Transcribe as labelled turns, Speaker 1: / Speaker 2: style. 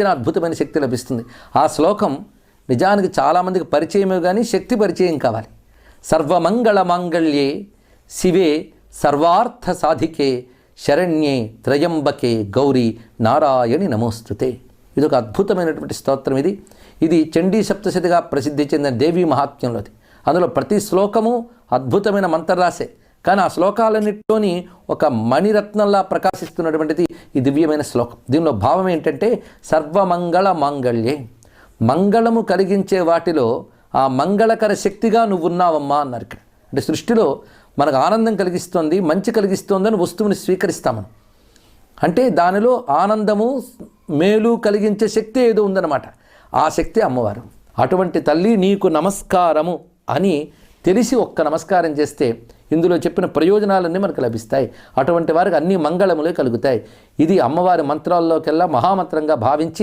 Speaker 1: స్వీకరించిన అద్భుతమైన శక్తి లభిస్తుంది. ఆ శ్లోకం నిజానికి చాలామందికి పరిచయమే కానీ శక్తి పరిచయం కావాలి. సర్వమంగళ మాంగళ్యే శివే సర్వార్థ సాధికే శరణ్యే త్రయంబకే గౌరీ నారాయణి నమోస్తుతే. ఇది ఒక అద్భుతమైనటువంటి స్తోత్రం ఇది. ఇది చండీ సప్తశతిగా ప్రసిద్ధి చెందిన దేవీ మహాత్మ్యంలోది. అందులో ప్రతి శ్లోకము అద్భుతమైన మంత్రరాశే కానీ ఆ శ్లోకాలన్నింటిలోని ఒక మణిరత్నంలా ప్రకాశిస్తున్నటువంటిది ఈ దివ్యమైన శ్లోకం. దీనిలో భావం ఏంటంటే సర్వమంగళ మాంగళ్యే. మంగళము కలిగించే వాటిలో ఆ మంగళకర శక్తిగా నువ్వు ఉన్నావమ్మా అన్నారు ఇక్కడ. అంటే సృష్టిలో మనకు ఆనందం కలిగిస్తోంది మంచి కలిగిస్తోందని వస్తువుని స్వీకరిస్తామని. అంటే దానిలో ఆనందము మేలు కలిగించే శక్తి ఏదో ఉందన్నమాట. ఆ శక్తి అమ్మవారు. అటువంటి తల్లి నీకు నమస్కారము అని తెలిసి ఒక్క నమస్కారం చేస్తే ఇందులో చెప్పిన ప్రయోజనాలన్నీ మనకు లభిస్తాయి. అటువంటి వారికి అన్ని మంగళములే కలుగుతాయి. ఇది అమ్మవారి మంత్రాల్లోకెల్లా మహామంత్రంగా భావించి